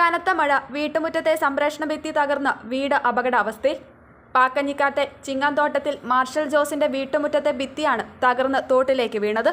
കനത്ത മഴ വീട്ടുമുറ്റത്തെ സംരക്ഷണ ഭിത്തി തകർന്ന് വീട് അപകടാവസ്ഥയിൽ. പാക്കഞ്ഞിക്കാട്ടെ ചിങ്ങാന്തോട്ടത്തിൽ മാർഷൽ ജോസിന്റെ വീട്ടുമുറ്റത്തെ ഭിത്തിയാണ് തകർന്ന് തോട്ടിലേക്ക് വീണത്.